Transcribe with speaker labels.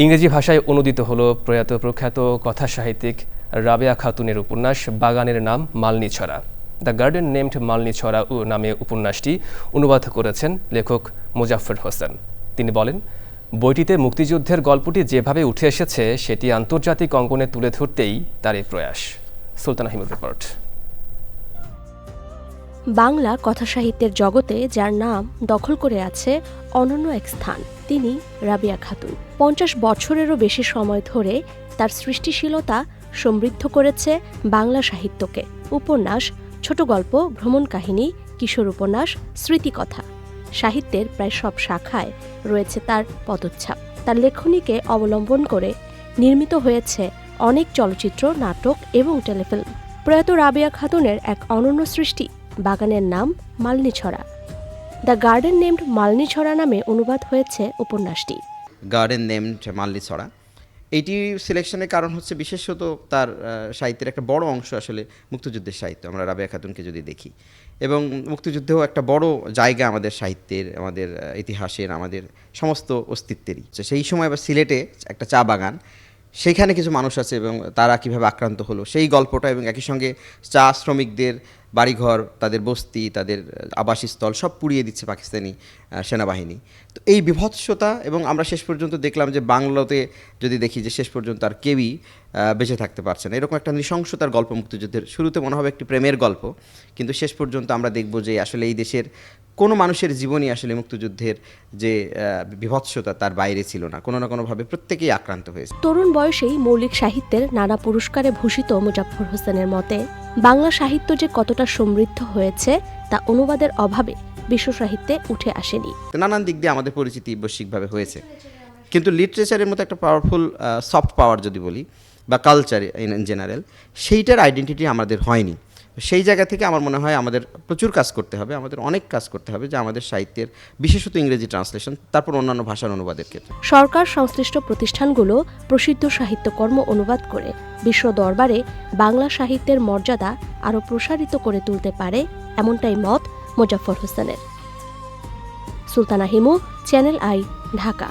Speaker 1: ইংরেজি ভাষায় অনুদিত হল প্রয়াত প্রখ্যাত কথা সাহিত্যিক রাবেয়া খাতুনের উপন্যাস বাগানের নাম মালনী ছড়া দ্য গার্ডেন নেমড মালনী ছড়া ও নামে উপন্যাসটি অনুবাদ করেছেন লেখক মুজাফফর হোসেন। তিনি বলেন, বইটিতে মুক্তিযুদ্ধের গল্পটি যেভাবে উঠে এসেছে, সেটি আন্তর্জাতিক অঙ্গনে তুলে ধরতেই তার এই প্রয়াস। সুলতান আহিমুর রিপোর্ট।
Speaker 2: বাংলা কথাসাহিত্যের জগতে যার নাম দখল করে আছে অনন্য এক স্থান, তিনি রাবিয়া খাতুন। পঞ্চাশ বছরেরও বেশি সময় ধরে তার সৃষ্টিশীলতা সমৃদ্ধ করেছে বাংলা সাহিত্যকে। উপন্যাস, ছোট গল্প, ভ্রমণ কাহিনী, কিশোর উপন্যাস, স্মৃতিকথা। সাহিত্যের প্রায় সব শাখায় রয়েছে তার পদচ্ছাপ। তার লেখনীকে অবলম্বন করে নির্মিত হয়েছে অনেক চলচ্চিত্র, নাটক এবং টেলিফিল্ম। প্রয়াত রাবিয়া খাতুনের এক অনন্য সৃষ্টি। বাগানের নাম Malnicherra. The garden named Malnicherra নামে অনুবাদ হয়েছে উপন্যাসটি।
Speaker 3: গার্ডেন নেমড মাল্লি ছড়া এইটি সিলেকশনের কারণ হচ্ছে বিশেষত তার সাহিত্যের একটা বড় অংশ আসলে মুক্তিযুদ্ধের সাহিত্য। আমরা রাবেয়া খাতুনকে যদি দেখি। এবং মুক্তিযুদ্ধেও একটা বড় জায়গা আমাদের সাহিত্যের, আমাদের ইতিহাসের, আমাদের সমস্ত অস্তিত্বেরই। সেই সময় আবার সিলেটে একটা চা বাগান সেইখানে কিছু মানুষ আছে এবং তারা কীভাবে আক্রান্ত হলো সেই গল্পটা এবং একই সঙ্গে চা শ্রমিকদের বাড়িঘর, তাদের বস্তি, তাদের আবাসস্থল সব পুড়িয়ে দিচ্ছে পাকিস্তানি সেনাবাহিনী। তো এই বিভৎসতা এবং আমরা শেষ পর্যন্ত দেখলাম যে বাংলাতে যদি দেখি যে শেষ পর্যন্ত আর কেউই বেঁচে থাকতে পারছে না। এরকম একটা নৃশংসতার গল্প মুক্তিযুদ্ধের শুরুতে মনে হবে একটি প্রেমের গল্প, কিন্তু শেষ পর্যন্ত আমরা দেখব যে আসলে এই দেশের কোনো মানুষের জীবনই আসলে মুক্তিযুদ্ধের যে বিভৎসতা তার বাইরে ছিল না। কোনো না কোনোভাবে প্রত্যেকেই আক্রান্ত হয়েছে।
Speaker 2: তরুণ বয়সেই মৌলিক সাহিত্যের নানা পুরস্কারে ভূষিত মুজাফফর হোসেনের মতে বাংলা সাহিত্য যে কতটা সমৃদ্ধ হয়েছে তা অনুবাদের অভাবে বিশ্ব সাহিত্যে উঠে আসেনি।
Speaker 3: নানান দিক দিয়ে আমাদের পরিচিতি বৈশ্বিকভাবে হয়েছে। কিন্তু লিটারেচারের মতো একটা পাওয়ারফুল সফট পাওয়ার যদি বলি, বা কালচার ইন জেনারেল সেইটার আইডেন্টিটি আমাদের হয়নি। সেই জায়গা থেকে আমার মনে হয় আমাদের প্রচুর কাজ করতে হবে, আমাদের অনেক কাজ করতে হবে যে আমাদের সাহিত্যের, বিশেষত ইংরেজি ট্রান্সলেশন, তারপর অন্যান্য ভাষার অনুবাদের ক্ষেত্রে।
Speaker 2: সরকার সংশ্লিষ্ট প্রতিষ্ঠানগুলো প্রসিদ্ধ সাহিত্যকর্ম অনুবাদ করে, বিশ্ব দরবারে বাংলা সাহিত্যের মর্যাদা আরও প্রসারিত করে তুলতে পারে এমনটাই মত মোজাফফর হোসেনের। Sultana Himu, channel I, Dhaka.